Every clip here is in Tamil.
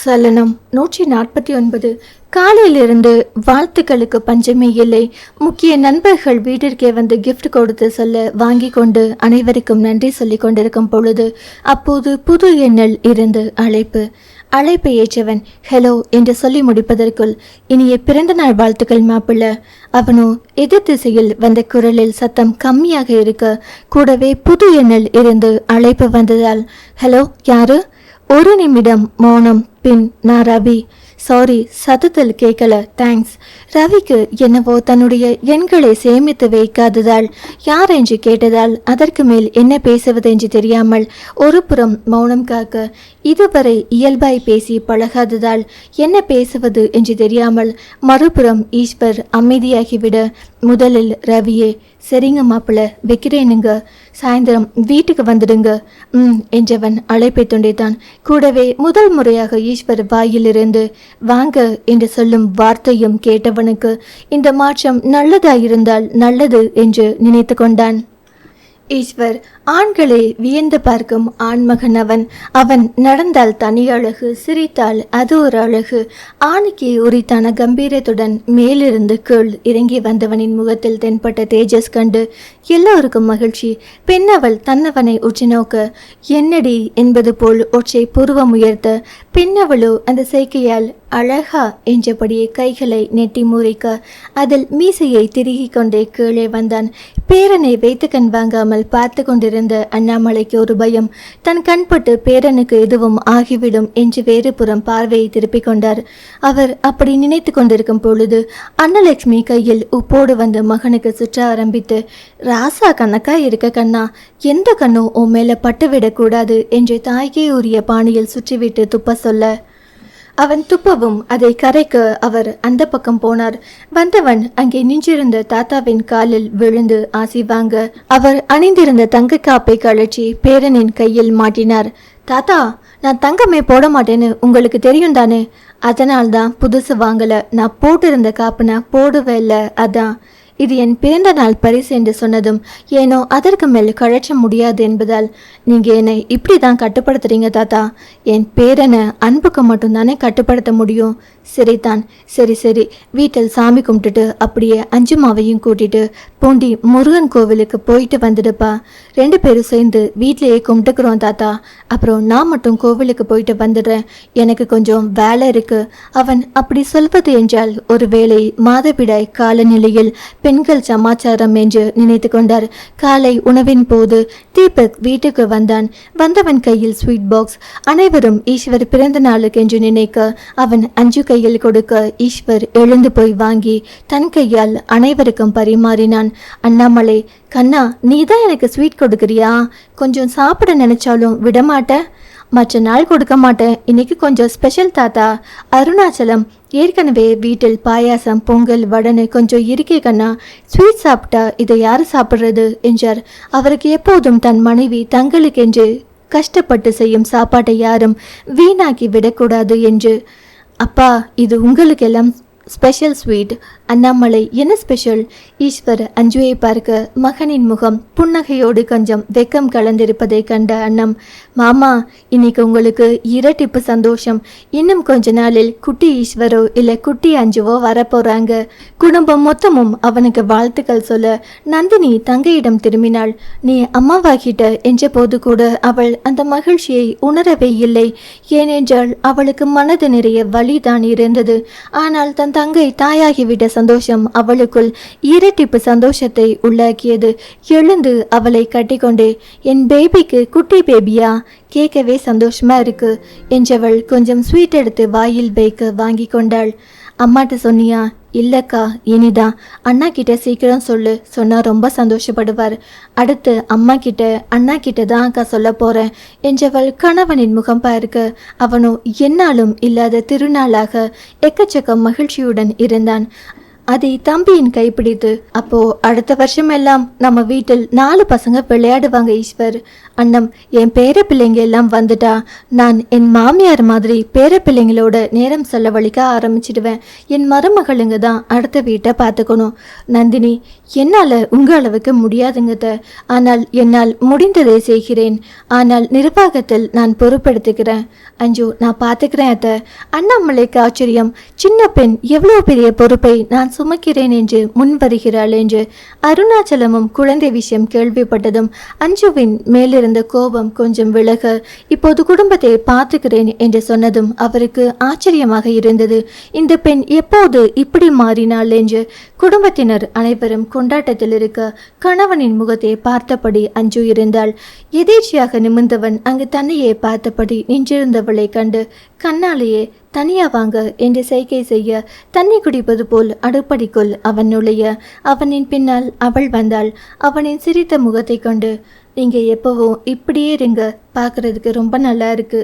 சலனம். நூற்றி நாற்பத்தி ஒன்பது. காலையிலிருந்து வாழ்த்துக்களுக்கு பஞ்சமே இல்லை. முக்கிய நண்பர்கள் வீட்டிற்கே வந்து கிஃப்ட் கொடுத்து சொல்ல வாங்கி கொண்டு அனைவருக்கும் நன்றி சொல்லி கொண்டிருக்கும் பொழுது அப்போது புது எண்ணில் இருந்து அழைப்பு. அழைப்பை ஏற்றவன் ஹலோ என்று சொல்லி முடிப்பதற்குள் இனிய பிறந்த நாள் வாழ்த்துக்கள் மாப்பிள்ள. அவனோ எதிர் திசையில் வந்த குரலில் சத்தம் கம்மியாக இருக்க கூடவே புது எண்ணில் இருந்து அழைப்பு வந்ததால் ஹலோ யாரு? ஒரு நிமிடம் மௌனம் பின் நான் ரவி. சாரி சத்தத்தில் கேட்கல தேங்க்ஸ் ரவிக்கு என்னவோ தன்னுடைய எண்களை சேமித்து வைக்காததால் யார் என்று கேட்டதால் அதற்கு மேல் என்ன பேசுவது என்று தெரியாமல் ஒரு புறம் மௌனம் காக்க இதுவரை இயல்பாய் பேசி பழகாததால் என்ன பேசுவது என்று தெரியாமல் மறுபுறம் ஈஸ்வர் அமைதியாகிவிட முதலில் ரவியே சரிங்க மாப்பிள்ள வைக்கிறேனுங்க. சாயந்தரம் வீட்டுக்கு வந்துடுங்க. ம் என்றவன் அழைப்பை துண்டித்தான் கூடவே முதல் முறையாக ஈஸ்வர் வாயிலிருந்து வாங்க என்று சொல்லும் வார்த்தையும் கேட்டவனுக்கு இந்த மாற்றம் நல்லதாயிருந்தால் நல்லது என்று நினைத்து கொண்டான் ஈஸ்வர் ஆண்களை வியந்து பார்க்கும் ஆண்மகன் அவன் அவன் நடந்தால் தனி அழகு சிரித்தால் அது ஒரு அழகு. ஆணுக்கே உரித்தான கம்பீரத்துடன் மேலிருந்து கீழ் இறங்கி வந்தவனின் முகத்தில் தென்பட்ட தேஜஸ் கண்டு எல்லோருக்கும் மகிழ்ச்சி. பெண்ணவள் தன்னவனை உற்று நோக்க என்னடி? என்பது போல் ஒற்றை புருவம் உயர்த்த பெண்ணவளோ அந்த செய்கையால் அழகா என்றபடியே கைகளை நெட்டி முறிக்க அதில் மீசையை திருகிக் கொண்டே கீழே வந்தான். பேரனை வைத்து கண் வாங்காமல் பார்த்து கொண்டிருந்த அண்ணாமலைக்கு ஒரு பயம் தன் கண்பட்டு பேரனுக்கு எதுவும் ஆகிவிடும் என்று வேறு புறம் பார்வையை திருப்பிக் கொண்டார். அவர் அப்படி நினைத்து கொண்டிருக்கும் பொழுது அன்னலட்சுமி கையில் உப்போடு வந்து மகனுக்கு சுற்ற ஆரம்பித்து ராசா கணக்கா இருக்க கண்ணா எந்த கண்ணும் உன் மேல பட்டுவிடக்கூடாது என்று தாய்க்கே உரிய பாணியில் சுற்றிவிட்டு துப்ப சொல்ல அவன் துப்பவும் அதை கரைக்க அவர் அந்த பக்கம் போனார். வந்தவன் அங்கே நின்றிருந்த தாத்தாவின் காலில் விழுந்து ஆசி வாங்க அவர் அணிந்திருந்த தங்க காப்பை கழற்றி பேரனின் கையில் மாட்டினார். தாத்தா நான் தங்கமே போட மாட்டேன்னு உங்களுக்கு தெரியும் தானே? அதனால்தான் தான் புதுசு வாங்கல. நான் போட்டிருந்த காப்பு நான் போடவே இல்லை அதான். இது என் பிறந்த நாள் பரிசு என்று சொன்னதும் ஏனோ அதற்கு மேல் கழற்ற முடியாது என்பதால் நீங்கள் என்னை இப்படி தான் கட்டுப்படுத்துறீங்க தாத்தா. என் பேரனை அன்புக்கு மட்டும்தானே கட்டுப்படுத்த முடியும். சரிதான் சரி சரி. வீட்டில் சாமி கும்பிட்டுட்டு அப்படியே அஞ்சுமாவையும் கூட்டிட்டு பூண்டி முருகன் கோவிலுக்கு போயிட்டு வந்துடுப்பா. ரெண்டு பேரும் சேர்ந்து வீட்டிலேயே கும்பிட்டுக்கிறோம் தாத்தா. அப்புறம் நான் மட்டும் கோவிலுக்கு போயிட்டு வந்துடுறேன். எனக்கு கொஞ்சம் வேலை இருக்கு. அவன் அப்படி சொல்வது என்றால் ஒருவேளை மாதவிடாய் காலநிலையில் பெண்கள் சமாச்சாரம் என்று நினைத்து கொண்டார். காலை உணவின் போது தீபக் வீட்டுக்கு வந்தான். வந்தவன் கையில் ஸ்வீட் பாக்ஸ் அனைவரும் ஈஸ்வர் பிறந்த நாளுக்கு என்று நினைக்க அவன் அஞ்சு கையில் கொடுக்க ஈஸ்வர் எழுந்து போய் வாங்கி தன் கையால் அனைவருக்கும் பரிமாறினான். அண்ணாமலை கண்ணா நீ தான் எனக்கு ஸ்வீட் கொடுக்குறியா? கொஞ்சம் சாப்பிட நினைச்சாலும் விடமாட்ட? மற்ற நாள் கொடுக்க மாட்டேன். இன்னைக்கு கொஞ்சம் ஸ்பெஷல் தாத்தா. அருணாச்சலம் ஏற்கனவே வீட்டில் பாயாசம் பொங்கல் வடனு கொஞ்சம் இருக்கே கண்ணா. ஸ்வீட் சாப்பிட்டா இதை யார் சாப்பிட்றது என்றார். அவருக்கு எப்போதும் தன் மனைவி தங்களுக்கென்று கஷ்டப்பட்டு செய்யும் சாப்பாட்டை யாரும் வீணாக்கி விடக்கூடாது என்று. அப்பா இது உங்களுக்கெல்லாம் ஸ்பெஷல் ஸ்வீட் அண்ணாமலை என்ன ஸ்பெஷல் ஈஸ்வர் அஞ்சுவை பார்க்க மகனின் முகம் புன்னகையோடு கொஞ்சம் வெக்கம் கலந்திருப்பதை கண்ட அண்ணம் மாமா இன்னைக்கு உங்களுக்கு இரட்டிப்பு சந்தோஷம். இன்னும் கொஞ்ச நாளில் குட்டி ஈஸ்வரோ இல்லை குட்டி அஞ்சுவோ வரப்போறாங்க. குடும்பம் மொத்தமும் அவனுக்கு வாழ்த்துக்கள் சொல்ல நந்தினி தங்கையிடம் திரும்பினாள். நீ அம்மாவாகிட்ட என்ற போது கூட அவள் அந்த மகிழ்ச்சியை உணரவே இல்லை. ஏனென்றால் அவளுக்கு மனது நிறைய வலிதான் இருந்தது. ஆனால் தன் தங்கை தாயாகிவிட்ட சந்தோஷம் அவளுக்குள் இரட்டிப்பு சந்தோஷத்தை உள்ளாக்கியது. எழுந்து அவளை கட்டிக்கொண்டே என் பேபிக்கு குட்டி பேபியா கேட்கவே சந்தோஷமா இருக்கு என்றவள் கொஞ்சம் ஸ்வீட் எடுத்து வாயில் வைக்க வாங்கி கொண்டாள். அம்மாட்ட சொன்னியா இல்லைக்கா இனிதான் அண்ணா கிட்ட சீக்கிரம் சொல்லு சொன்னா ரொம்ப சந்தோஷப்படுவார். அடுத்து அம்மா கிட்ட அண்ணா கிட்ட தான் அக்கா சொல்ல போறேன் என்றவள் கணவனின் முகம் பார்க்க அவனோ என்னாலும் இல்லாத திருநாளாக எக்கச்சக்க மகிழ்ச்சியுடன் இருந்தான். அதை தம்பியின் கைப்பிடித்து அப்போ அடுத்த வருஷமெல்லாம் நம்ம வீட்டில் நாலு பசங்க விளையாடுவாங்க ஈஸ்வர். அண்ணம் என் பேர பிள்ளைங்க எல்லாம் வந்துட்டா. நான் என் மாமியார் மாதிரி பேர பிள்ளைங்களோட நேரம் செலவழிக்க ஆரம்பிச்சிடுவேன். என் மருமகளுங்க தான் அடுத்த வீட்டை பார்த்துக்கணும். நந்தினி என்னால் உங்க அளவுக்கு முடியாதுங்க ஆனால் என்னால் முடிந்ததை செய்கிறேன். ஆனால் நிர்வாகத்தில் நான் பொறுப்பெடுத்துக்கிறேன். அஞ்சு நான் பார்த்துக்கிறேன் அத்தை. அண்ணாமலைக்கு ஆச்சரியம். சின்ன பெண் எவ்வளோ பெரிய பொறுப்பை நான் சுமக்கிறேன் என்று முன் வருகிறாள் என்று அருணாச்சலமும் குழந்தை விஷயம் கேள்விப்பட்டதும் அஞ்சுவின் மேலிருந்து கோபம் கொஞ்சம் விலக இப்போது குடும்பத்தை பார்த்துக்கிறேன் என்று சொன்னதும் அவருக்கு ஆச்சரியமாக இருந்தது. இந்த பெண் எப்போது இப்படி மாறினாள்? என்று குடும்பத்தினர் அனைவரும் கொண்டாட்டத்தில் இருக்க கணவனின் முகத்தை பார்த்தபடி அஞ்சு இருந்தாள். எதேச்சியாக நிமிர்ந்தவன் அங்கு தன்னையே பார்த்தபடி நின்றிருந்தவளை கண்டு கண்ணாலேயே தனியா வாங்க என்று செய்கை செய்ய தண்ணி குடிப்பது போல் அடுப்படிக்குள் அவன் நுழைய. அவனின் பின்னால் அவள் வந்தாள். அவனின் சிரித்த முகத்தை கொண்டு நீங்கள் எப்போவும் இப்படியே இருங்க. பார்க்குறதுக்கு ரொம்ப நல்லா இருக்கு.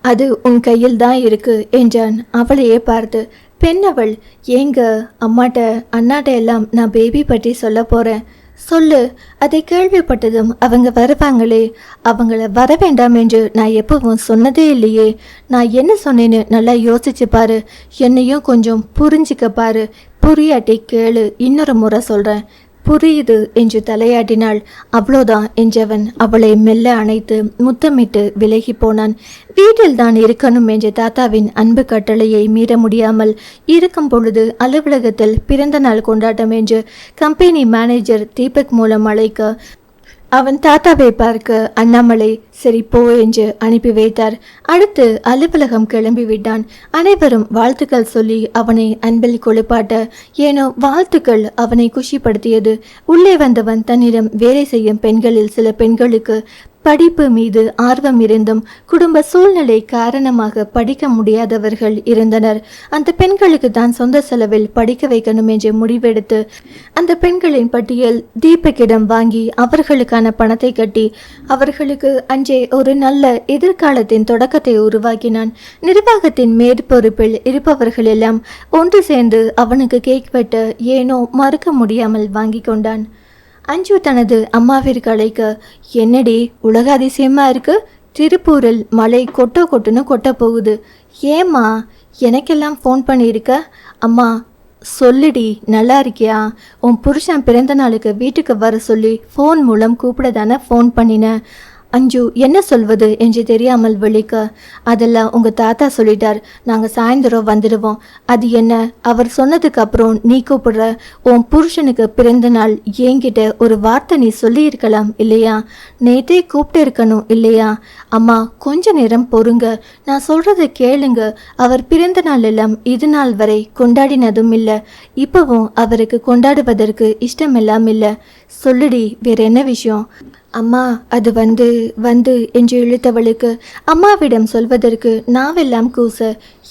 அது உன் கையில் தான் இருக்கு என்றான். அவளையே பார்த்து பெண் அவள். ஏங்க அம்மாட்ட அண்ணாட்ட எல்லாம் நான் பேபி பற்றி சொல்ல போகிறேன் சொல்லு. அதை கேள்விப்பட்டதும் அவங்க வருவாங்களே. அவங்கள வர வேண்டாம் என்று நான் எப்பவும் சொன்னதே இல்லையே. நான் என்ன சொன்னேன்னு நல்லா யோசிச்சு பாரு. என்னையும் கொஞ்சம் புரிஞ்சுக்க பாரு. புரியாட்டி கேளு. இன்னொரு முறை சொல்கிறேன் புரியுது என்று தலையாட்டினாள். அவ்வளோதான் என்றவன் அவளை மெல்ல அணைத்து முத்தமிட்டு விலகி போனான். வீட்டில் தான் இருக்கணும் என்ற தாத்தாவின் அன்பு கட்டளையை மீற முடியாமல் இருக்கும் பொழுது அலுவலகத்தில் பிறந்த நாள் கொண்டாட்டம் என்று கம்பெனி மேனேஜர் தீபக் மூலம் அழைக்க அவன் தாத்தாவை பார்க்க அண்ணாமலை சரி போ என்று அனுப்பி வைத்தார். அடுத்து அலுவலகம் கிளம்பி விட்டான். அனைவரும் வாழ்த்துக்கள் சொல்லி அவனை அன்பில் கொழுப்பாட்ட ஏனோ வாழ்த்துக்கள் அவனை குஷிப்படுத்தியது. உள்ளே வந்தவன் தன்னிடம் வேலை செய்யும் பெண்களில் சில பெண்களுக்கு படிப்பு மீது ஆர்வம் இருந்தும் குடும்ப சூழ்நிலை காரணமாக படிக்க முடியாதவர்கள் இருந்தனர். அந்த பெண்களுக்கு தான் சொந்த செலவில் படிக்க வைக்கணும் என்று முடிவெடுத்து அந்த பெண்களின் பட்டியல் தீபக்கிடம் வாங்கி அவர்களுக்கான பணத்தை கட்டி அவர்களுக்கு அன்றே ஒரு நல்ல எதிர்காலத்தின் தொடக்கத்தை உருவாக்கினான். நிர்வாகத்தின் மேற்பொறுப்பில் இருப்பவர்கள் எல்லாம் ஒன்று சேர்ந்து அவனுக்கு கேக் வெட்ட ஏனோ மறுக்க முடியாமல் வாங்கி கொண்டான். அஞ்சு தனது அம்மாவிற்கு அழைக்க என்னடி உலக அதிசயமாக இருக்குது திருப்பூரில் மழை கொட்ட கொட்டுன்னு கொட்ட போகுது. ஏம்மா எனக்கெல்லாம் ஃபோன் பண்ணியிருக்க? அம்மா சொல்லுடி நல்லா இருக்கியா? உன் புருஷன் பிறந்த நாளுக்கு வீட்டுக்கு வர சொல்லி ஃபோன் மூலம் கூப்பிட தானே ஃபோன் பண்ணினேன். அஞ்சு என்ன சொல்வது என்று தெரியாமல் விழிக்க. அதெல்லாம் உங்கள் தாத்தா சொல்லிட்டார். நாங்கள் சாயந்தரம் வந்துடுவோம். அது என்ன? அவர் சொன்னதுக்கு அப்புறம் நீ கூப்பிடுற உன் புருஷனுக்கு பிறந்த நாள் என்கிட்ட ஒரு வார்த்தை நீ சொல்லியிருக்கலாம் இல்லையா? நேற்றே கூப்பிட்டு இருக்கணும் இல்லையா? அம்மா கொஞ்ச நேரம் பொறுங்க. நான் சொல்கிறத கேளுங்க. அவர் பிறந்த நாள் எல்லாம் இது நாள் வரை கொண்டாடினதும் இல்லை. இப்போவும் அவருக்கு கொண்டாடுவதற்கு இஷ்டமெல்லாம் இல்லை. சொல்லுடி வேற என்ன விஷயம்? அம்மா அது வந்து வந்து என்று இழுத்தவளுக்கு அம்மாவிடம் சொல்வதற்கு நாவெல்லாம் கூச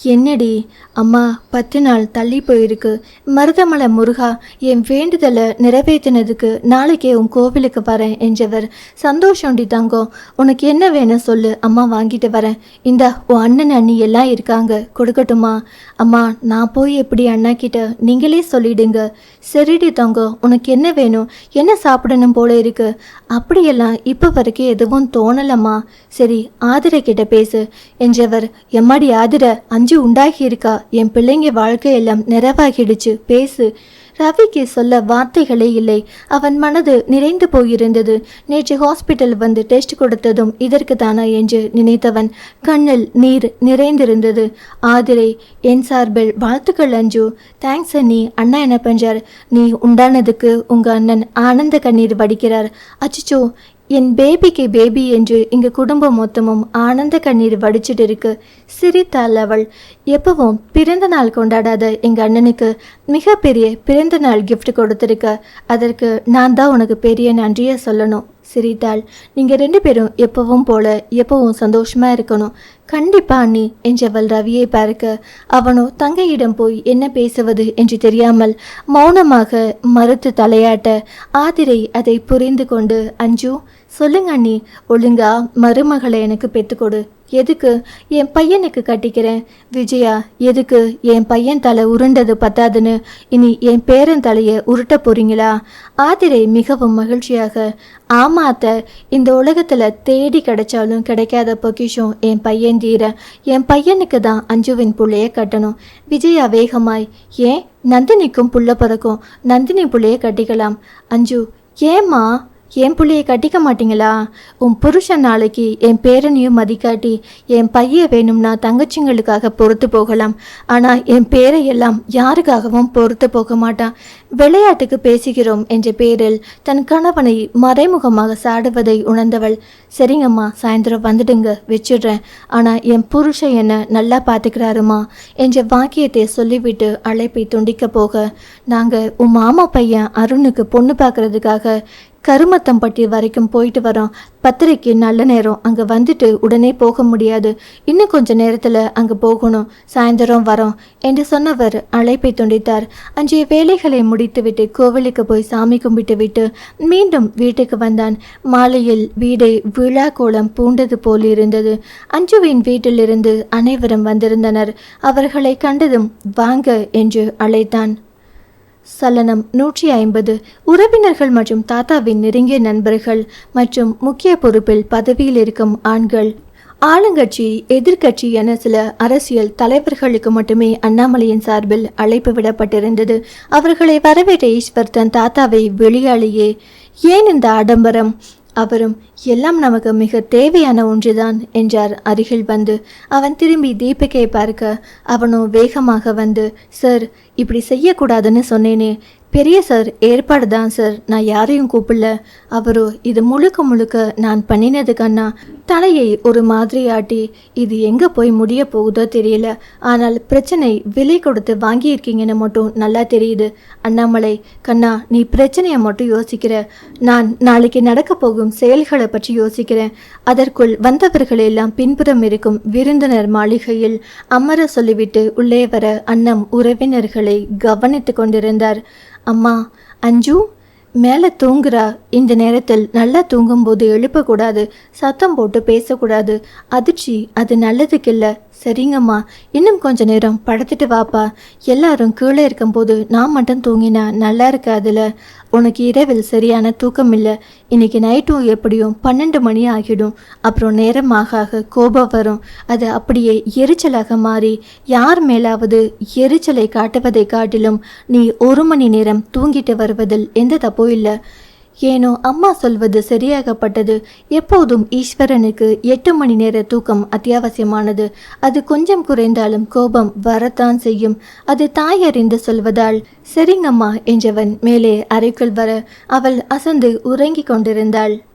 என்னடி? அம்மா பத்து நாள் தள்ளி போயிருக்கு. மருதமலை முருகா என் வேண்டுதலை நிறைவேற்றினதுக்கு நாளைக்கே உன் கோவிலுக்கு வரேன் என்றவர். சந்தோஷம்டி தங்கம் உனக்கு என்ன வேணும் சொல்லு. அம்மா வாங்கிட்டு வரேன். இந்த உன் அண்ணன் அண்ணி எல்லாம் இருக்காங்க. கொடுக்கட்டுமா? அம்மா நான் போய் எப்படி அண்ணா கிட்ட நீங்களே சொல்லிடுங்க. சரிடி தங்கம் உனக்கு என்ன வேணும்? என்ன சாப்பிடணும் போல இருக்கு? அப்படியெல்லாம் இப்போ வரைக்கும் எதுவும் தோணலம்மா. சரி ஆதிரை கிட்ட பேசு என்றவர். எம்மாடி ஆதிர அந்த உண்டாகி உண்டாகியிருக்கா? என் பிள்ளைங்க வாழ்க்கையெல்லாம் நிறைவாகிடுச்சு. பேசு. ரவிக்கு சொல்ல வார்த்தைகளே இல்லை. அவன் மனது நிறைந்து போயிருந்தது. நேற்று ஹாஸ்பிட்டல் வந்து டெஸ்ட் கொடுத்ததும் இதற்கு தானா என்று நினைத்தவன் கண்ணில் நீர் நிறைந்திருந்தது. ஆதிரை என் சார்பில் வாழ்த்துக்கள் அஞ்சு. தேங்க்ஸ் அண்ணி. அண்ணா என்ன பண்றார்? நீ உண்டானதுக்கு உங்க அண்ணன் ஆனந்த கண்ணீர் வடிக்கிறார். அச்சச்சோ. என் பேபிக்கு பேபி என்று இங்கு குடும்பம் மொத்தமும் ஆனந்த கண்ணீர் வடிச்சிட்டு இருக்கு சிரித்தாள் அவள். எப்பவும் பிறந்த நாள் கொண்டாடாத எங்கள் அண்ணனுக்கு மிகப்பெரிய பிறந்த நாள் கிஃப்ட் கொடுத்துருக்க. அதற்கு நான் தான் உனக்கு பெரிய நன்றியை சொல்லணும் சிரித்தாள். நீங்கள் ரெண்டு பேரும் எப்பவும் போல எப்பவும் சந்தோஷமாக இருக்கணும். கண்டிப்பா அண்ணி என்றவள் ரவியை பார்க்க. அவனோ தங்கையிடம் போய் என்ன பேசுவது என்று தெரியாமல் மௌனமாக மறுத்து தலையாட்ட ஆதிரை அதை புரிந்து கொண்டு அஞ்சு சொல்லுங்க அண்ணி ஒழுங்கா மருமகளை எனக்கு பெற்றுக்கொடு எதுக்கு என் பையனுக்கு கட்டிக்கிறேன்? விஜயா எதுக்கு என் பையன் தலை உருண்டது பத்தாதுன்னு? இனி என் பேரன் தலையை உருட்ட போறீங்களா? ஆதிரை மிகவும் மகிழ்ச்சியாக ஆமாத்த இந்த உலகத்துல தேடி கிடைச்சாலும் கிடைக்காத பொக்கிஷம் என் பையன் தீர என் பையனுக்கு தான் அஞ்சுவின் புள்ளைய கட்டணும். விஜயா வேகமாய் ஏன் நந்தினிக்கும் புள்ள பிறக்கும் நந்தினி புள்ளைய கட்டிக்கலாம். அஞ்சு ஏம்மா? என் புள்ளைய கட்டிக்க மாட்டீங்களா? உன் புருஷன் நாளைக்கு என் பேரனையும் மதிக்காட்டி என் பைய வேணும்னா தங்கச்சிங்களுக்காக பொறுத்து போகலாம். ஆனால் என் பேரை எல்லாம் யாருக்காகவும் பொறுத்து போக மாட்டான். விளையாட்டுக்கு பேசுகிறோம் என்ற பேரில் தன் கணவனை மறைமுகமாக சாடுவதை உணர்ந்தவள் சரிங்கம்மா சாயந்தரம் வந்துடுங்க வச்சிடுறேன். ஆனால் என் புருஷன் என்னை நல்லா பார்த்துக்கிறாருமா என்ற வாக்கியத்தை சொல்லிவிட்டு அழைப்பை துண்டிக்க போக நாங்கள் உன் மாமா பையன் அருணுக்கு பொண்ணு பார்க்கறதுக்காக கருமத்தம்பட்டி வரைக்கும் போயிட்டு வரோம். பத்திரிக்கை நல்ல நேரம். அங்கே வந்துட்டு உடனே போக முடியாது. இன்னும் கொஞ்ச நேரத்தில் அங்கே போகணும். சாயந்தரம் வரோம் என்று சொன்னவர் அழைப்பை துண்டித்தார். அன்றைய வேலைகளை முடித்துவிட்டு கோவிலுக்கு போய் சாமி கும்பிட்டு விட்டு மீண்டும் வீட்டுக்கு வந்தான். மாலையில் வீடை விழா கோலம் பூண்டது போல் இருந்தது. அஞ்சுவின் வீட்டிலிருந்து அனைவரும் வந்திருந்தனர். அவர்களை கண்டதும் வாங்க என்று அழைத்தான். சலனம் நூற்றி ஐம்பது உறவினர்கள் மற்றும் தாத்தாவின் நெருங்கிய நண்பர்கள் மற்றும் முக்கிய பொறுப்பில் பதவியில் இருக்கும் ஆண்கள். ஆளுங்கட்சி எதிர்கட்சி என சில அரசியல் தலைவர்களுக்கு மட்டுமே அண்ணாமலையின் சார்பில் அழைப்பு விடப்பட்டிருந்தது. அவர்களை வரவேற்ற ஈஸ்வர் தன் தாத்தாவை வெளியாலேயே ஏன் இந்த ஆடம்பரம்? அவரும் எல்லாம் நமக்கு மிக தேவையான ஒன்றுதான் என்றார். அருகில் வந்து அவன் திரும்பி தீபிகை பார்க்க அவனோ வேகமாக வந்து சார் இப்படி செய்யக்கூடாதுன்னு சொன்னேனே பெரிய சார் ஏற்பாடு தான் சார். நான் யாரையும் கூப்பிடல. அவரோ இது முழுக்க முழுக்க நான் பண்ணினது கண்ணா தலையை ஒரு மாதிரி ஆட்டி இது எங்கே போய் முடிய போகுதோ தெரியல. ஆனால் பிரச்சனை விலை கொடுத்து வாங்கியிருக்கீங்கன்னு மட்டும் நல்லா தெரியுது. அண்ணாமலை கண்ணா நீ பிரச்சனையை மட்டும் யோசிக்கிற. நான் நாளைக்கு நடக்க போகும் செயல்களை பற்றி யோசிக்கிறேன். அதற்குள் வந்தவர்கள் எல்லாம் பின்புறம் இருக்கும் விருந்தினர் மாளிகையில் அமர சொல்லிவிட்டு உள்ளே வர அண்ணம் உறவினர்களை கவனித்து கொண்டிருந்தார். அம்மா அஞ்சு மேலே தூங்குறா. இந்த நேரத்தில் நல்லா தூங்கும்போது எழுப்பக்கூடாது சத்தம் போட்டு பேசக்கூடாது. அதிர்ச்சி அது நல்லதுக்கில்ல. சரிங்கம்மா. இன்னும் கொஞ்ச நேரம் படுத்துட்டு வாப்பா. எல்லாரும் கீழே இருக்கும்போது நான் மட்டும் தூங்கினா நல்லா இருக்காதுல. உனக்கு இரவில் சரியான தூக்கம் இல்லை. இன்னைக்கு நைட்டும் எப்படியும் பன்னெண்டு மணி ஆகிடும். அப்புறம் நேரம் ஆக ஆக கோபம் வரும். அது அப்படியே எரிச்சலாக மாறி யார் மேலாவது எரிச்சலை காட்டுவதை காட்டிலும் நீ ஒரு மணி நேரம் தூங்கிட்டு வருவதில் எந்த தப்பும் இல்லை. ஏனோ அம்மா சொல்வது சரியாகப்பட்டது. எப்போதும் ஈஸ்வரனுக்கு எட்டு மணி நேர தூக்கம் அத்தியாவசியமானது. அது கொஞ்சம் குறைந்தாலும் கோபம் வரத்தான் செய்யும். அது தாய் அறிந்து சொல்வதால் சரிங்கம்மா என்றவன் மேலே அறைக்குள் வர அவள் அசந்து உறங்கிக் கொண்டிருந்தாள்.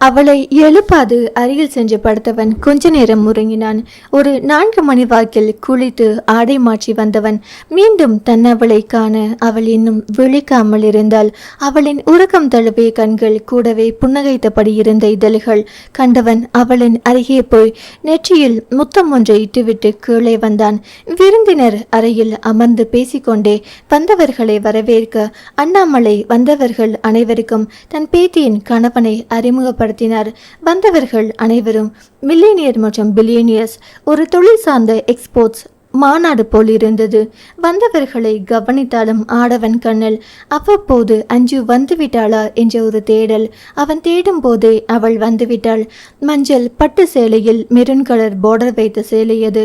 அவளை எழுப்பாது அருகில் சென்று படுத்தவன் கொஞ்ச நேரம் முறங்கினான் ஒரு நான்கு மணி வாக்கில் குளித்து ஆடை மாற்றி வந்தவன் மீண்டும் தன்னவளை காண அவள் இன்னும் விழிக்காமல் இருந்தாள். அவளின் உறக்கம் தழுவிய கண்கள் கூடவே புன்னகைத்தபடி இருந்த இதழ்கள். கண்டவன் அவளின் அருகே போய் நெற்றியில் முத்தம் ஒன்றை இட்டுவிட்டு கீழே வந்தான். விருந்தினர் அறையில் அமர்ந்து பேசிக்கொண்டே வந்தவர்களை வரவேற்க அண்ணாமலை வந்தவர்கள் அனைவருக்கும் தன் பேத்தியின் கணவனை அறிமுகப்படுத்த அறிமுகப்படுத்தினார் வந்தவர்கள் அனைவரும் மில்லினியர் மற்றும் பில்லியனியர்ஸ் ஒரு தொழில் சார்ந்த எக்ஸ்போர்ட்ஸ் மாநாடு போல் இருந்தது. வந்தவர்களை கவனித்தாலும் ஆடவன் கண்ணில் அவ்வப்போது அஞ்சு வந்துவிட்டாளா என்ற ஒரு தேடல் அவன் தேடும் போதே அவள் வந்துவிட்டாள். மஞ்சள் பட்டு சேலையில் மெரூன் கலர் பார்டர் வைத்த சேலை அது.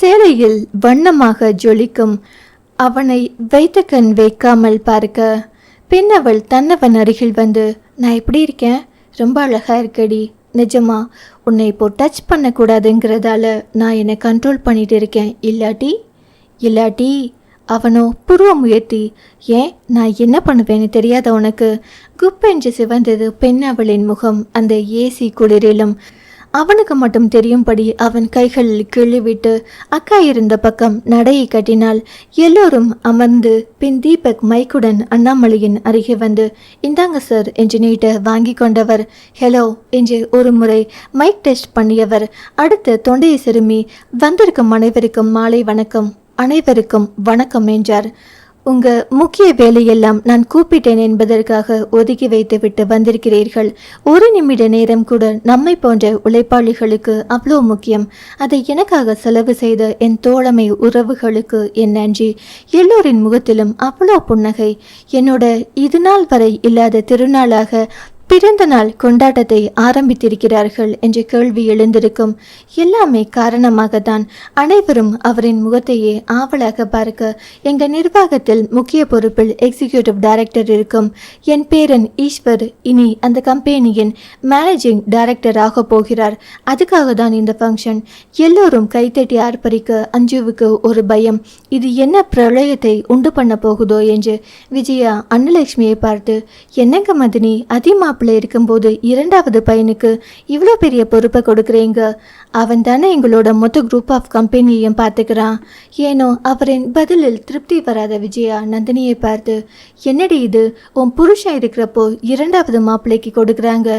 சேலையில் வண்ணமாக ஜொலிக்கும் அவனை வைத்த கண் வைக்காமல் பார்க்க. பின் அவள் தன்னவன் அருகில் வந்து நான் எப்படி இருக்கேன்? ரொம்ப அழகாக இருக்கடி. நிஜமா உன்னை இப்போ டச் பண்ணக்கூடாதுங்கிறதால நான் என்னை கண்ட்ரோல் பண்ணிட்டு இருக்கேன். இல்லாட்டி இல்லாட்டி அவனோ புருவம் உயர்த்தி ஏன்? நான் என்ன பண்ணுவேன்னு தெரியாத உனக்கு. குப்பென்று சிவந்தது பெண்ணவளின் முகம். அந்த ஏசி குளிரிலும் அவனுக்கு மட்டும் தெரியும்படி அவன் கைகளில் கிள்ளிவிட்டு அக்கா இருந்த பக்கம் நடையை கட்டினால் எல்லோரும் அமர்ந்து பின் தீபக் மைக்குடன் அண்ணாமலையின் அருகே வந்து இந்தாங்க சார் என்று நீட்ட வாங்கி கொண்டவர். ஹலோ என்று ஒரு முறை மைக் டெஸ்ட் பண்ணியவர். அடுத்து தொண்டையை சிறுமி வந்திருக்கும் அனைவருக்கும் மாலை வணக்கம். அனைவருக்கும் வணக்கம் என்றார். உங்க முக்கிய வேலையெல்லாம் நான் கூப்பிட்டேன் என்பதற்காக ஒதுக்கி வைத்துவிட்டு வந்திருக்கிறீர்கள். ஒரு நிமிட நேரம் கூட நம்மை போன்ற உழைப்பாளிகளுக்கு அவ்வளோ முக்கியம். அதை எனக்காக செலவு செய்த என் தோழமை உறவுகளுக்கு என் நன்றி. எல்லோரின் முகத்திலும் அவ்வளோ புன்னகை. என்னோட இது நாள் வரை இல்லாத திருநாளாக பிறந்த நாள் கொண்டாட்டத்தை ஆரம்பித்திருக்கிறார்கள் என்ற கேள்வி எழுந்திருக்கும். எல்லாமே காரணமாக தான் அனைவரும் அவரின் முகத்தையே ஆவலாக பார்க்க எங்கள் நிர்வாகத்தில் முக்கிய பொறுப்பில் எக்ஸிக்யூட்டிவ் டைரக்டர் இருக்கும். என் பேரன் ஈஸ்வர் இனி அந்த கம்பெனியின் மேனேஜிங் டைரக்டர் ஆக போகிறார். அதுக்காக தான் இந்த ஃபங்க்ஷன் எல்லோரும் கைத்தட்டி ஆர்ப்பரிக்க அஞ்சுவுக்கு ஒரு பயம். இது என்ன பிரளயத்தை உண்டு பண்ண போகுதோ என்று விஜயா அன்னலட்சுமியை பார்த்து என்னங்க மதினி மாப்பிள்ளை இருக்கும்போது இரண்டாவது பையனுக்கு இவ்வளோ பெரிய பொறுப்பை கொடுக்குறீங்க? அவன் தானே எங்களோட மொத்த குரூப் ஆஃப் கம்பெனியையும் பார்த்துக்கிறான். ஏனோ அவரின் பதிலில் திருப்தி வராத விஜயா நந்தினியை பார்த்து என்னடி இது? உன் புருஷன் இருக்கிறப்போ இரண்டாவது மாப்பிள்ளைக்கு கொடுக்குறாங்க.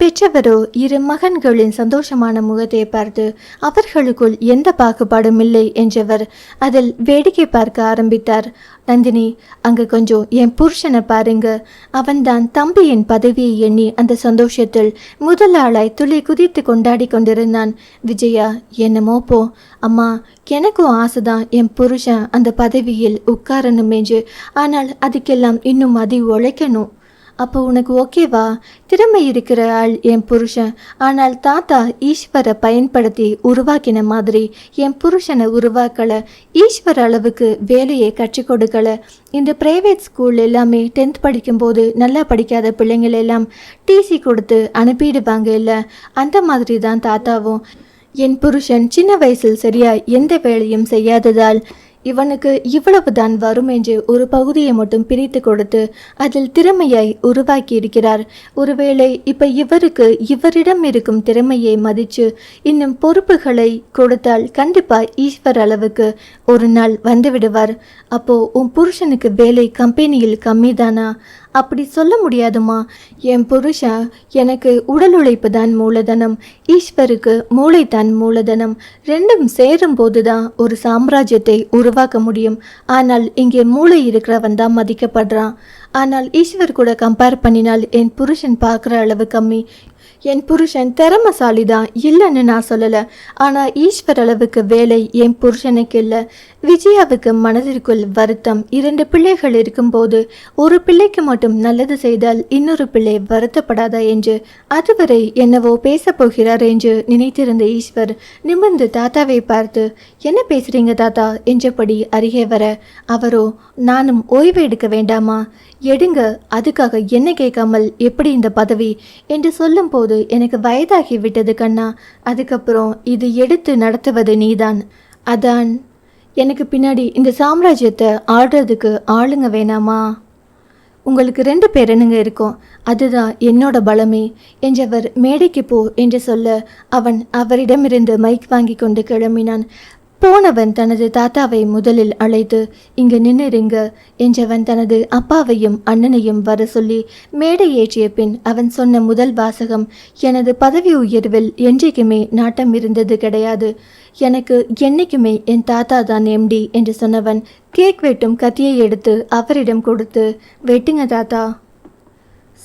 பெற்றவரோ இரு மகன்களின் சந்தோஷமான முகத்தை பார்த்து அவர்களுக்குள் எந்த பாகுபாடும் இல்லை என்றவர் அதில் வேடிக்கை பார்க்க ஆரம்பித்தார். நந்தினி அங்க கொஞ்சம் என் புருஷனை பாருங்க. அவன்தான் தம்பியின் பதவியை எண்ணி அந்த சந்தோஷத்தில் முதல் ஆளாய் துளி குதித்து கொண்டாடி கொண்டிருந்தான். விஜயா என்னமோ போ. அம்மா எனக்கும் ஆசைதான் என் புருஷன் அந்த பதவியில் உட்காரணும் என்று ஆனால் அதுக்கெல்லாம் இன்னும் அதி உழைக்கணும். அப்போ உனக்கு ஓகேவா திறமை இருக்கிற ஆள் என் புருஷன். ஆனால் தாத்தா ஈஸ்வரை பயன்படுத்தி உருவாக்கின மாதிரி என் புருஷனை உருவாக்கலை. ஈஸ்வர அளவுக்கு வேலையை கற்றுக் கொடுக்கலை. இந்த பிரைவேட் ஸ்கூல் எல்லாமே டென்த் படிக்கும்போது நல்லா படிக்காத பிள்ளைங்கள் எல்லாம் டிசி கொடுத்து அனுப்பிடுவாங்க இல்லை? அந்த மாதிரி தான் தாத்தாவும். என் புருஷன் சின்ன வயசில் சரியா எந்த வேலையும் செய்யாததால் இவனுக்கு இவ்வளவுதான் வரும் என்று ஒரு பகுதியை மட்டும் பிரித்து கொடுத்து அதில் திறமையை உருவாக்கி இருக்கிறார் ஒருவேளை இப்ப இவருக்கு இவரிடம் இருக்கும் திறமையை மதிச்சு இன்னும் பொறுப்புகளை கொடுத்தால் கண்டிப்பா ஈஸ்வர் அளவுக்கு ஒரு நாள் வந்துவிடுவார் அப்போ உன் புருஷனுக்கு வேலை கம்பெனியில் கம்மிதானா? அப்படி சொல்ல முடியாதுமா. என் புருஷன் எனக்கு உடல் உழைப்பு தான் மூலதனம். ஈஸ்வருக்கு மூளை தான் மூலதனம். ரெண்டும் சேரும் போதுதான் ஒரு சாம்ராஜ்யத்தை உருவாக்க முடியும். ஆனால் இங்கே மூளை இருக்கிறவன் தான் மதிக்கப்படுறான். ஆனால் ஈஸ்வர் கூட கம்பேர் பண்ணினால் என் புருஷன் பார்க்குற அளவு கம்மி. என் புருஷன் திறமசாலி தான் இல்லைன்னு நான் சொல்லலை. ஆனால் ஈஸ்வர் அளவுக்கு வேலை என் புருஷனுக்கு இல்லை. விஜயாவுக்கு மனதிற்குள் வருத்தம். இரண்டு பிள்ளைகள் இருக்கும்போது ஒரு பிள்ளைக்கு மட்டும் நல்லது செய்தால் இன்னொரு பிள்ளை வருத்தப்படாதா என்று அதுவரை என்னவோ பேசப் போகிறார் என்று நினைத்திருந்த ஈஸ்வர் நிமிர்ந்து தாத்தாவை பார்த்து என்ன பேசுறீங்க தாத்தா? என்றபடி அருகே வர அவரோ நானும் ஓய்வு எடுக்க வேண்டாமா? எடுங்க அதுக்காக என்ன கேட்காமல் எப்படி இந்த பதவி? என்று சொல்லும் போது எனக்கு வயதாகி விட்டது கண்ணா. அதுக்கப்புறம் இது எடுத்து நடத்துவது நீதான். அதான். எனக்கு பின்னாடி இந்த சாம்ராஜ்யத்தை ஆடுறதுக்கு ஆளுங்க வேணாமா? உங்களுக்கு ரெண்டு பேரனுங்க இருக்கும்? அதுதான் என்னோட பலமே. என்றவர் மேடைக்கு போ என்று சொல்ல அவன் அவரிடமிருந்து மைக் வாங்கி கொண்டு கிளம்பினான். போனவன் தனது தாத்தாவை முதலில் அழைத்து இங்கு நின்றுருங்க என்றவன் தனது அப்பாவையும் அண்ணனையும் வர சொல்லி மேடை ஏற்றிய பின் அவன் சொன்ன முதல் வாசகம் எனது பதவி உயர்வில் என்றைக்குமே நாட்டம் இருந்தது கிடையாது. எனக்கு என்னைக்குமே என் தாத்தா தான் எம்டி என்று சொன்னவன் கேக் வெட்டும் கத்தியை எடுத்து அவரிடம் கொடுத்து வெட்டுங்க தாத்தா.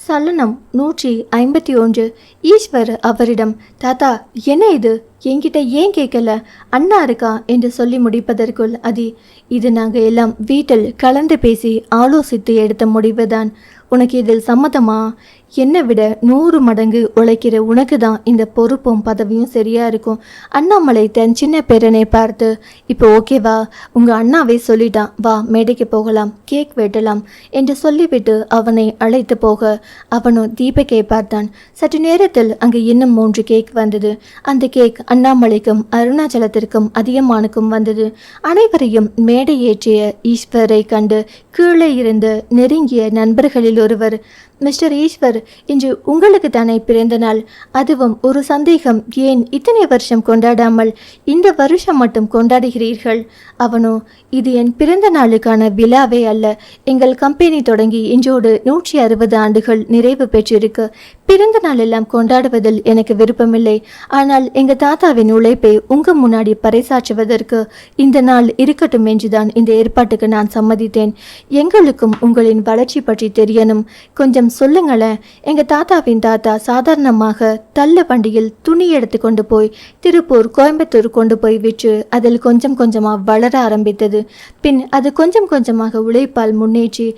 சலனம் நூற்றி ஐம்பத்தி ஒன்று. ஈஸ்வர் அவரிடம் தாத்தா என்ன இது? என்கிட்ட ஏன் கேட்கல? அண்ணா இருக்கா? என்று சொல்லி முடிப்பதற்குள் அதி இது நாங்கள் எல்லாம் வீட்டில் கலந்து பேசி ஆலோசித்து எடுத்த முடிவுதான். உனக்கு இதில் சம்மதமா? என்னை விட நூறு மடங்கு உழைக்கிற உனக்கு தான் இந்த பொறுப்பும் பதவியும் சரியா இருக்கும். அண்ணாமலை தன் சின்ன பேரனை பார்த்து இப்போ ஓகேவா உங்க அண்ணாவே சொல்லிட்டான். வா மேடைக்கு போகலாம் கேக் வெட்டலாம் என்று சொல்லிவிட்டு அவனை அழைத்து போக அவனும் தீபக்கை பார்த்தான். சற்று நேரத்தில் அங்கு இன்னும் மூன்று கேக் வந்தது. அந்த கேக் அண்ணாமலைக்கும் அருணாச்சலத்திற்கும் அதிகமானுக்கும் வந்தது. அனைவரையும் மேடை ஏற்றிய ஈஸ்வரை கண்டு கீழே இருந்து நெருங்கிய நண்பர்களில் ஒருவர் மிஸ்டர் ஈஸ்வர் இன்று உங்களுக்கு தானே பிறந்த நாள். அதுவும் ஒரு சந்தேகம். ஏன் இத்தனை வருஷம் கொண்டாடாமல் இந்த வருஷம் மட்டும் கொண்டாடுகிறீர்கள்? அவனோ இது என் பிறந்த நாளுக்கான விழாவே அல்ல. எங்கள் கம்பெனி தொடங்கி இன்றோடு நூற்றி அறுபது ஆண்டுகள் நிறைவு பெற்றிருக்கு. பிறந்த நாள் எல்லாம் கொண்டாடுவதில் எனக்கு விருப்பமில்லை. ஆனால் எங்க தாத்தாவின் உழைப்பை உங்க முன்னாடி பறைசாற்றுவதற்கு இந்த நாள் இருக்கட்டும் என்றுதான் இந்த ஏற்பாட்டுக்கு நான் சம்மதித்தேன். எங்களுக்கும் உங்களின் வளர்ச்சி பற்றி தெரியணும். கொஞ்சம் சொல்லுங்களேன் எங்க தாத்தாவின் தாத்தா சாதாரணமாக தள்ளு வண்டியில் துணி எடுத்து கொண்டு போய் திருப்பூர் கோயம்புத்தூர் கொண்டு போய் விற்று அதில் கொஞ்சம் கொஞ்சமாக வளர ஆரம்பித்தது. பின் அது கொஞ்சம் கொஞ்சமாக உழைப்பால் முன்னேற்றி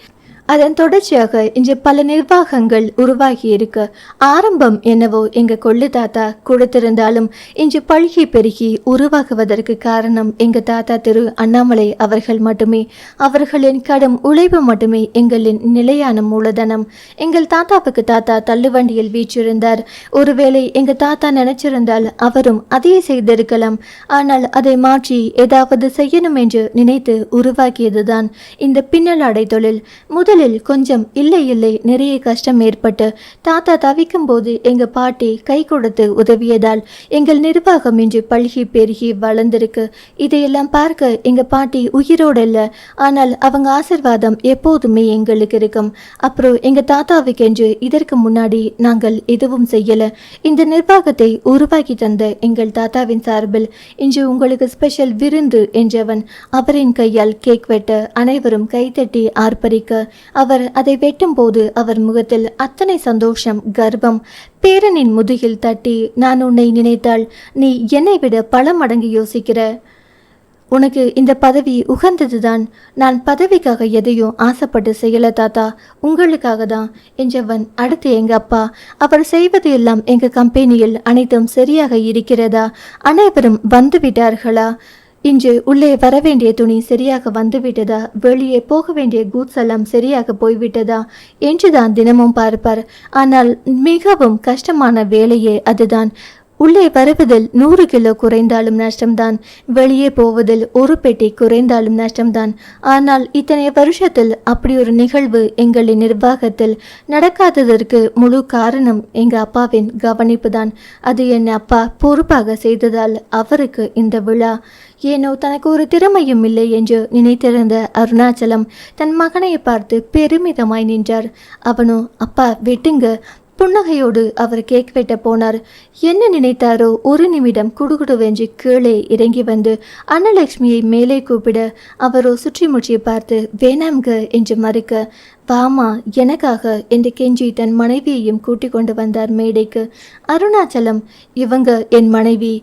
அதன் தொடர்ச்சியாக இன்று பல நிர்வாகங்கள் உருவாகி இருக்க ஆரம்பம் என்னவோ எங்க கொள்ளு தாத்தா கொடுத்திருந்தாலும் இன்று பழுகி பெருகி உருவாகுவதற்கு காரணம் எங்க தாத்தா திரு அண்ணாமலை அவர்கள் மட்டுமே. அவர்களின் கடும் உழைப்பு மட்டுமே எங்களின் நிலையான மூலதனம். எங்கள் தாத்தாவுக்கு தாத்தா தள்ளுவண்டியில் வீச்சிருந்தார் ஒருவேளை எங்க தாத்தா நினைச்சிருந்தால் அவரும் அதையே செய்திருக்கலாம். ஆனால் அதை மாற்றி ஏதாவது செய்யணும் என்று நினைத்து உருவாக்கியதுதான் இந்த பின்னலாடை தொழில். முதல் முதலில் கொஞ்சம் இல்லை இல்லை நிறைய கஷ்டம் ஏற்பட்டு தாத்தா தவிக்கும் போது எங்க பாட்டி கை கொடுத்து உதவியதால் எங்கள் நிர்வாகம் இன்று பழகி பெருகி வளர்ந்திருக்கு. இதையெல்லாம் பார்க்க எங்க பாட்டி உயிரோடு இல்லை. ஆனால் அவங்க ஆசிர்வாதம் எப்போதுமே எங்களுக்கு இருக்கும். அப்புறம் எங்க தாத்தாவுக்கென்று இதற்கு முன்னாடி நாங்கள் எதுவும் செய்யல. இந்த நிர்வாகத்தை உருவாக்கி தந்த எங்கள் தாத்தாவின் சார்பில் இன்று உங்களுக்கு ஸ்பெஷல் விருந்து என்றவன் அவரின் கையால் கேக் வெட்ட அனைவரும் கைத்தட்டி ஆர்ப்பரிக்க அவர் அதை வெட்டும்போது அவர் முகத்தில் அத்தனை சந்தோஷம் கர்வம். பேரனின் முதுகில் தட்டி நான் உன்னை நினைத்தால் நீ என்னை விட பல மடங்கு யோசிக்கிற. உனக்கு இந்த பதவி உகந்ததுதான். நான் பதவிக்காக எதையும் ஆசைப்பட்டு செய்யல தாத்தா. உங்களுக்காக தான் என்றவன் அடுத்து எங்க அப்பா? அவர் செய்வது எல்லாம் எங்க கம்பெனியில் அனைத்தும் சரியாக இருக்கிறதா? அனைவரும் வந்து விட்டார்களா? இன்று உள்ளே வர வேண்டிய துணி சரியாக வந்துவிட்டதா? வெளியே போக வேண்டிய கூட்ஸ் எல்லாம் சரியாக போய்விட்டதா? என்றுதான் தினமும் பார்ப்பார். ஆனால் மிகவும் கஷ்டமான வேலையே அதுதான். உள்ளே வருவதில் நூறு கிலோ குறைந்தாலும் நஷ்டம்தான். வெளியே போவதில் ஒரு பெட்டி குறைந்தாலும் நஷ்டம்தான். ஆனால் இத்தனை வருஷத்தில் அப்படி ஒரு நிகழ்வு எங்களின் நிர்வாகத்தில் நடக்காததற்கு முழு காரணம் எங்கள் அப்பாவின் கவனிப்பு தான் அது என் அப்பா பொறுப்பாக செய்ததால் அவருக்கு இந்த விழா ஏனோ தனக்கு ஒரு திறமையும் இல்லை என்று நினைத்திருந்த அருணாச்சலம் தன் மகனை பார்த்து பெருமிதமாய் நின்றார். அவனோ அப்பா வெட்டுங்க புன்னகையோடு அவர் கேக் வெட்ட போனார். என்ன நினைத்தாரோ ஒரு நிமிடம் குடுகுடுவென்று கீழே இறங்கி வந்து அன்னலட்சுமியை மேலே கூப்பிட அவரோ சுற்றி முற்றி பார்த்து வேணாம்க என்று மறுக்க வாமா எனக்காக என்று கெஞ்சி தன் மனைவியையும் கூட்டிக் கொண்டு வந்தார் மேடைக்கு. அருணாச்சலம் இவங்க என் மனைவி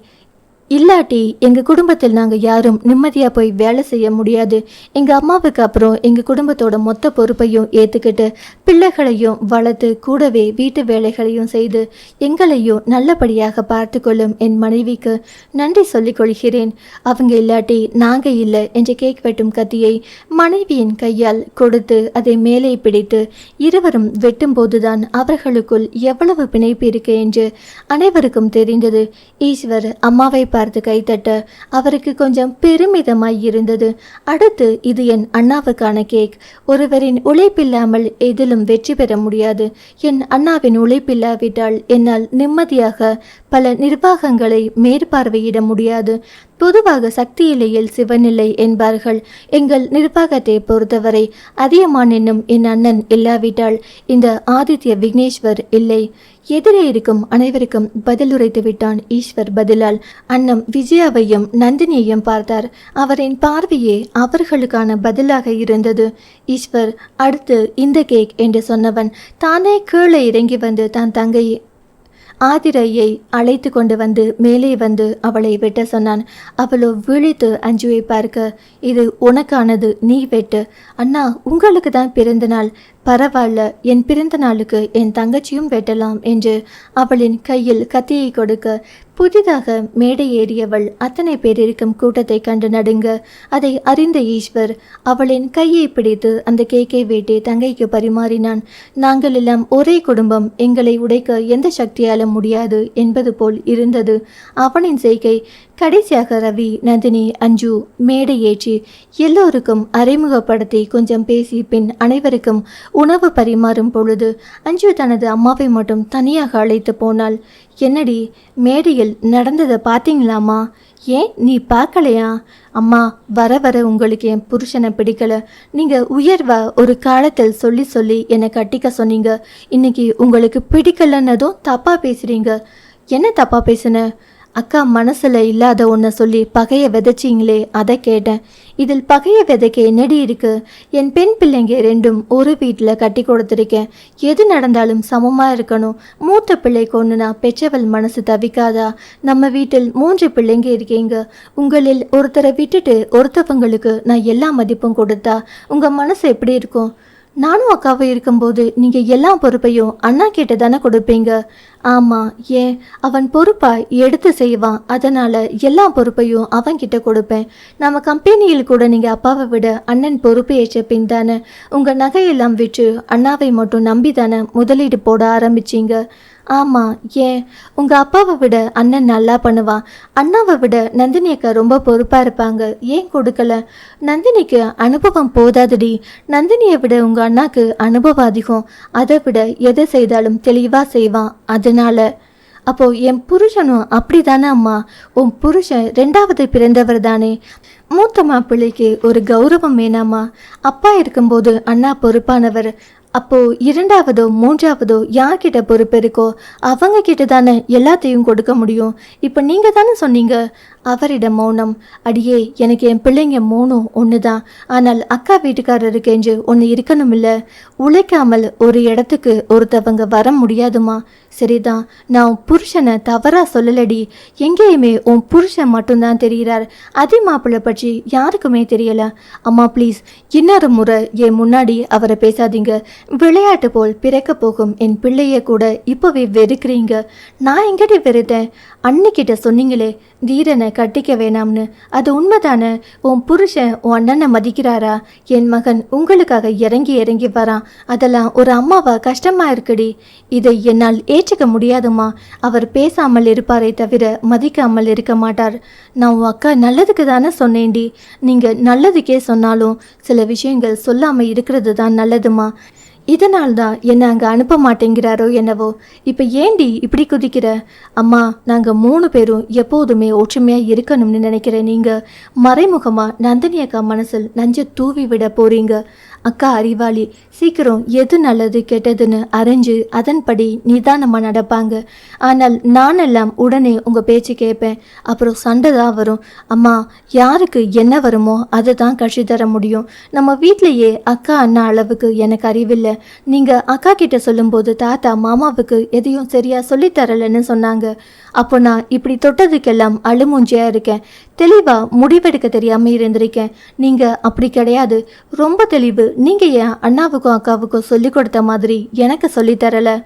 இல்லாட்டி எங்கள் குடும்பத்தில் நாங்கள் யாரும் நிம்மதியாக போய் வேலை செய்ய முடியாது. எங்கள் அம்மாவுக்கு அப்புறம் எங்கள் குடும்பத்தோட மொத்த பொறுப்பையும் ஏற்றுக்கிட்டு பிள்ளைகளையும் வளர்த்து கூடவே வீட்டு வேலைகளையும் செய்து எங்களையும் நல்லபடியாக பார்த்து கொள்ளும் என் மனைவிக்கு நன்றி சொல்லிக் கொள்கிறேன். அவங்க இல்லாட்டி நாங்கள் இல்லை என்று கேக் வெட்டும் கத்தியை மனைவியின் கையால் கொடுத்து அதை மேலே பிடித்து இருவரும் வெட்டும்போதுதான் அவர்களுக்குள் எவ்வளவு பிணைப்பு இருக்கு என்று அனைவருக்கும் தெரிந்தது. ஈஸ்வர் அம்மாவை பார்த்து கைத்தட்ட அவருக்கு கொஞ்சம் பெருமிதமாய் இருந்தது. அடுத்து இது என் அண்ணாவுக்கான கேக். ஒருவரின் உழைப்பில்லாமல் எதிலும் வெற்றி பெற முடியாது. என் அண்ணாவின் உழைப்பில்லாவிட்டால் என்னால் நிம்மதியாக பல நிர்வாகங்களை மேற்பார்வையிட முடியாது. பொதுவாக சக்தி இல்லையில் சிவனில்லை என்பார்கள். எங்கள் நிர்வாகத்தை பொறுத்தவரை அதியமான் என்னும் என் அண்ணன் இல்லாவிட்டால் இந்த ஆதித்ய விக்னேஸ்வர் இல்லை. எதிரே இருக்கும் அனைவருக்கும் பதில் உரைத்து விட்டான் ஈஸ்வர். பதிலால் அண்ணம் விஜயாவையும் நந்தினியையும் பார்த்தார். அவரின் பார்வையே அவர்களுக்கான பதிலாக இருந்தது. ஈஸ்வர் அடுத்து இந்த கேக் என்று சொன்னவன் தானே கீழே இறங்கி வந்து தன் தங்கை ஆதிரையை அழைத்து கொண்டு வந்து மேலே வந்து அவளை வெட்ட சொன்னான். அவளோ விழித்து அஞ்சுவை பார்க்க இது உனக்கானது நீ வெட்டு. அண்ணா உங்களுக்கு தான் பிறந்த நாள். பரவாயில்ல என் பிறந்த நாளுக்கு என் தங்கச்சியும் வெட்டலாம் என்று அவளின் கையில் கத்தியை கொடுக்க புதிதாக மேடை ஏறியவள் அத்தனை பேர் இருக்கும் கூட்டத்தை கண்டு நடுங்க அதை அறிந்த ஈஸ்வர் அவளின் கையை பிடித்து அந்த கேக்கை வெட்டி தங்கைக்கு பரிமாறினான். நாங்கள் எல்லாம் ஒரே குடும்பம் எங்களை உடைக்க எந்த சக்தியாலும் முடியாது என்பது போல் இருந்தது. அவனின் செய்கை கடைசியாக ரவி நந்தினி அஞ்சு மேடை ஏற்றி எல்லோருக்கும் அறிமுகப்படுத்தி கொஞ்சம் பேசி பின் அனைவருக்கும் உணவு பரிமாறும் பொழுது அஞ்சு தனது அம்மாவை மட்டும் தனியாக அழைத்து போனாள். என்னடி மேடையில் நடந்ததை பார்த்தீங்களாம்மா? ஏன் நீ பார்க்கலையா? அம்மா வர வர உங்களுக்கு என் புருஷனை பிடிக்கல. நீங்க உயர்வா ஒரு காலத்தில் சொல்லி சொல்லி என்னை கட்டிக்க சொன்னீங்க. இன்னைக்கு உங்களுக்கு பிடிக்கலன்னதும் தப்பா பேசுறீங்க. என்ன தப்பா பேசுன? அக்கா மனசில் இல்லாத ஒன்றை சொல்லி பகையை விதைச்சிங்களே அதை கேட்டேன். இதில் பகையை விதைக்க என்னடி இருக்கு? என் பெண் பிள்ளைங்க ரெண்டும் ஒரு வீட்டில் கட்டி கொடுத்துருக்கேன். எது நடந்தாலும் சமமாக இருக்கணும். மூத்த பிள்ளை கொண்டுனா பெற்றவள் மனசு தவிக்காதா? நம்ம வீட்டில் மூன்று பிள்ளைங்க இருக்கீங்க. உங்களில் ஒருத்தரை விட்டுட்டு ஒருத்தவங்களுக்கு நான் எல்லா மதிப்பும் கொடுத்தா உங்கள் மனசு எப்படி இருக்கும்? நானும் அக்காவும் இருக்கும்போது நீங்கள் எல்லா பொறுப்பையும் அண்ணா கிட்ட தானே கொடுப்பீங்க? ஆமாம் ஏன்? அவன் பொறுப்பாக எடுத்து செய்வான். அதனால் எல்லா பொறுப்பையும் அவன்கிட்ட கொடுப்பேன். நம்ம கம்பெனியில் கூட நீங்கள் அப்பாவை விட அண்ணன் பொறுப்பு ஏற்ற பின் தானே? உங்கள் நகையெல்லாம் விற்று அண்ணாவை மட்டும் நம்பி தானே முதலீடு போட ஆரம்பிச்சீங்க? ஆமாம் ஏன் உங்கள் அப்பாவை விட அண்ணன் நல்லா பண்ணுவான் அண்ணாவை விட நந்தினி அக்கா ரொம்ப பொறுப்பாக இருப்பாங்க. ஏன் கொடுக்கல? நந்தினிக்கு அனுபவம் போதாதடி. நந்தினியை விட உங்கள் அண்ணாக்கு அனுபவம் அதிகம். அதை விட எதை செய்தாலும் தெளிவாக செய்வான். அதனால. அப்போ என் புருஷனும் அப்படிதானே அம்மா. உன் புருஷன் ரெண்டாவது பிறந்தவர் தானே. மூத்த மாப்பிள்ளைக்கு ஒரு கௌரவம் வேணாமா? அப்பா இருக்கும்போது அண்ணா பொறுப்பானவர். அப்போ இரண்டாவதோ மூன்றாவதோ யார்கிட்ட பொறுப்பு இருக்கோ அவங்க கிட்ட தானே எல்லாத்தையும் கொடுக்க முடியும். இப்போ நீங்க தானே சொன்னீங்க? அவரிடம் மௌனம் அடியே எனக்கு என் பிள்ளைங்க மூணும் ஒன்று தான் ஆனால் அக்கா வீட்டுக்காரருக்கு என்று ஒன்று இருக்கணும் இல்லை உழைக்காமல் ஒரு இடத்துக்கு ஒருத்தவங்க வர முடியாதுமா? சரிதான் நான் புருஷனை தவறாக சொல்லலடி. எங்கேயுமே உன் புருஷன் மட்டும்தான் தெரிகிறார். அதே மாப்பிள்ளை பற்றி யாருக்குமே தெரியலை. அம்மா ப்ளீஸ் இன்னொரு முறை என் முன்னாடி அவரை பேசாதீங்க. விளையாட்டு போல் பிறக்க போகும் என் பிள்ளையை கூட இப்போவே வெறுக்கிறீங்க. நான் எங்கடி வெறுத்தேன்? அன்னிக்கிட்ட சொன்னீங்களே தீரனை கட்டிக்க வேணாம்னு. அது உண்மைதானே? உன் புருஷன் உன் அண்ணனை மதிக்கிறாரா? என் மகன் உங்களுக்காக இறங்கி இறங்கி வரான். அதெல்லாம் ஒரு அம்மாவா கஷ்டமா இருக்குடி. இதை என்னால் ஏற்றுக்க முடியாதுமா. அவர் பேசாமல் இருப்பாரே தவிர மதிக்காமல் இருக்க மாட்டார். நான் உன் அக்கா நல்லதுக்கு தானே சொன்னேன்டி. நீங்க நல்லதுக்கே சொன்னாலும் சில விஷயங்கள் சொல்லாம இருக்கிறது தான் நல்லதுமா? இதனால் தான் என்னை அங்கே அனுப்ப மாட்டேங்கிறாரோ என்னவோ. இப்போ ஏண்டி இப்படி குதிக்கிற? அம்மா நாங்கள் மூணு பேரும் எப்போதுமே ஒற்றுமையாக இருக்கணும்னு நினைக்கிற நீங்கள் மறைமுகமாக நந்தினி அக்கா மனசில் நஞ்ச தூவி விட போறீங்க. அக்கா அறிவாளி சீக்கிரம் எது நல்லது கெட்டதுன்னு அறிஞ்சு அதன்படி நிதானமாக நடப்பாங்க. ஆனால் நானெல்லாம் உடனே உங்கள் பேச்சு கேட்பேன் அப்புறம் சண்டை தான் வரும். அம்மா யாருக்கு என்ன வருமோ அதை தான் கட்சி தர முடியும். நம்ம வீட்டிலேயே அக்கா அண்ணா அளவுக்கு எனக்கு அறிவில்லை. நீங்கள் அக்கா கிட்ட சொல்லும்போது தாத்தா மாமாவுக்கு எதையும் சரியாக சொல்லித் தரலைன்னு சொன்னாங்க. அப்போ நான் இப்படி தொட்டதுக்கெல்லாம் அழுமூஞ்சியாக இருக்கேன். தெளிவா முடிவெடுக்க தெரியாம இருந்திருக்கேன் நீங்க அப்படி கிடையாது. ரொம்ப தெளிவு. நீங்க ஏன் அண்ணாவுக்கும் அக்காவுக்கும் சொல்லி கொடுத்த மாதிரி எனக்கு சொல்லித் தரல.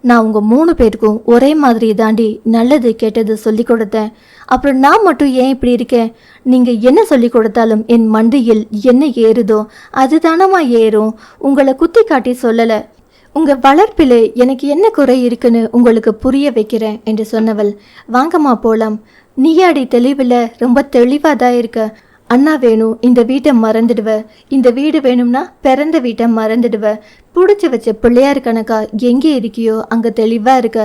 நான் உங்கள் மூணு பேருக்கும் ஒரே மாதிரி தாண்டி நல்லது கெட்டது சொல்லி கொடுத்தேன். அப்புறம் நான் மட்டும் ஏன் இப்படி இருக்கேன்? நீங்கள் என்ன சொல்லி கொடுத்தாலும் என் மண்டியில் என்ன ஏறுதோ அதுதானமா ஏறும். உங்களை குத்தி காட்டி சொல்லலை. உங்கள் வளர்ப்பில் எனக்கு என்ன குறை இருக்குன்னு உங்களுக்கு புரிய வைக்கிறேன் என்று சொன்னவள். வாங்கம்மா போலாம். நீயாடி தெளிவில் ரொம்ப தெளிவாக தான் இருக்க? அண்ணா வேணும் இந்த வீட்டை மறந்துடுவ. இந்த வீடு வேணும்னா பிறந்த வீட்டை மறந்துடுவ. பிடிச்சி வச்ச பிள்ளையார் கணக்கா எங்கே இருக்கியோ அங்கே தெளிவாக இருக்க.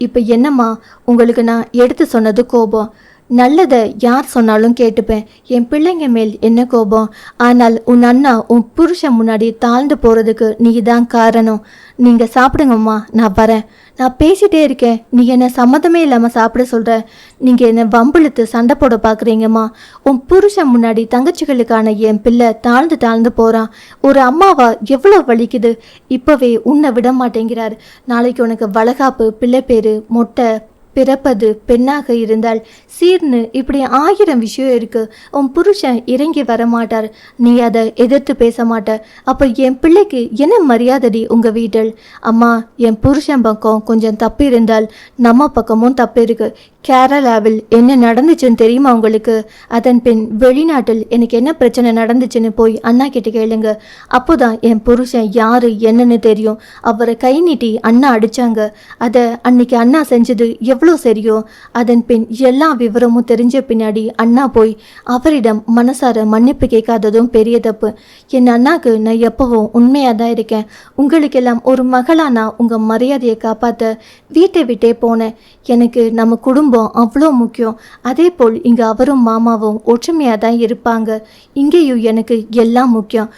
இப்போ என்னம்மா? உங்களுக்கு நான் எடுத்து சொன்னது கோபம். நல்லதை யார் சொன்னாலும் கேட்டுப்பேன். என் பிள்ளைங்க மேல் என்ன கோபம்? ஆனால் உன் அண்ணா உன் புருஷன் முன்னாடி தாழ்ந்து போகிறதுக்கு நீ தான் காரணம். நீங்கள் சாப்பிடுங்கம்மா நான் வரேன். நான் பேசிட்டே இருக்கேன். நீ என்ன சம்மதமே இல்லாமல் சாப்பிட சொல்கிற நீங்கள் என்னை வம்பிழுத்து சண்டை போட பார்க்குறீங்கம்மா உன் புருஷன் முன்னாடி தங்கச்சிகளுக்கான என் பிள்ளை தாழ்ந்து தாழ்ந்து போகிறான் ஒரு அம்மாவா எவ்வளோ வலிக்குது? இப்போவே உன்னை விட மாட்டேங்கிறார். நாளைக்கு உனக்கு வளகாப்பு பிள்ளை பேர் மொட்டை பிறப்பது பெண்ணாக இருந்தால் சீர்னு இப்படி ஆயிரம் விஷயம் இருக்கு. உன் புருஷன் இறங்கி வரமாட்டார். நீ அதை எதிர்த்து பேச மாட்ட. அப்போ என் பிள்ளைக்கு என்ன மரியாதைடி உங்க வீட்டில்? அம்மா என் புருஷன் பக்கம் கொஞ்சம் தப்பு இருந்தால் நம்ம பக்கமும் தப்பு இருக்கு. கேரளாவில் என்ன நடந்துச்சுன்னு தெரியுமா உங்களுக்கு? அதன் பின் வெளிநாட்டில் எனக்கு என்ன பிரச்சனை நடந்துச்சுன்னு போய் அண்ணா கிட்ட கேளுங்க. அப்போதான் என் புருஷன் யாரு என்னன்னு தெரியும். அவரை கை நீட்டி அண்ணா அடிச்சாங்க. அதை அன்னைக்கு அண்ணா செஞ்சது எவ்வளோ சரியோ. அதன் பின் எல்லா விவரமும் தெரிஞ்ச பின்னாடி அண்ணா போய் அவரிடம் மனசார மன்னிப்பு கேட்காததும் பெரிய தப்பு. என் அண்ணாக்கு நான் எப்பவும் உண்மையாக தான் இருக்கேன். உங்களுக்கெல்லாம் ஒரு மகளா நான் உங்கள் மரியாதையை காப்பாற்ற வீட்டை விட்டே போனேன். எனக்கு நம்ம குடும்பம் அவ்வளோ முக்கியம். அதே போல் இங்கே அவரும் மாமாவும் ஒற்றுமையாக தான் இருப்பாங்க. இங்கேயும் எனக்கு எல்லாம் முக்கியம்.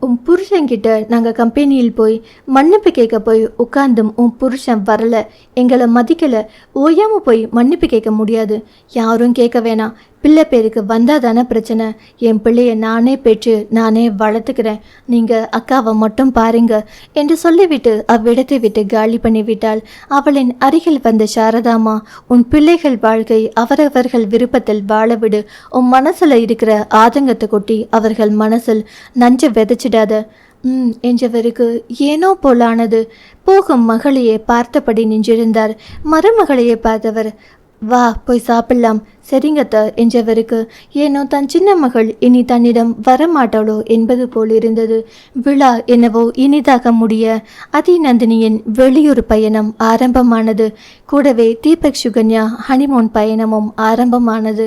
உன் புருஷன்கிட்ட நாங்கள் கம்பெனியில் போய் மன்னிப்பு கேட்க போய் உட்காந்தும் உன் புருஷன் வரல. எங்களை மதிக்கலை. ஓயாமல் போய் மன்னிப்பு கேட்க முடியாது. யாரும் கேட்க வேணாம். பிள்ளை பேருக்கு வந்தால் தானே பிரச்சனை. என் பிள்ளைய நானே பெற்று நானே வளர்த்துக்கிறேன். நீங்கள் அக்காவை மட்டும் பாருங்க என்று சொல்லிவிட்டு அவ்விடத்தை விட்டு காலி பண்ணிவிட்டாள். அவளின் அருகில் வந்த சாரதாமா உன் பிள்ளைகள் வாழ்க்கை அவரவர்கள் விருப்பத்தில் வாழவிடு. உன் மனசில் இருக்கிற ஆதங்கத்தை கொட்டி அவர்கள் மனசில் நஞ்சை விதைச்சிடாத. ம் என்றவருக்கு ஏனோ போலானது. போகும் மகளையே பார்த்தபடி நின்றிருந்தார். மருமகளையே பார்த்தவர் வா போய் சாப்பிடலாம். சரிங்கத்த என்றவருக்கு. ஏனோ தன் சின்ன மகள் இனி தன்னிடம் வரமாட்டாளோ என்பது போல் இருந்தது. விழா என்னவோ இனிதாக முடிய அதிநந்தினியின் வெளியூர் பயணம் ஆரம்பமானது. கூடவே தீபக் சுகன்யா ஹனிமூன் பயணமும் ஆரம்பமானது.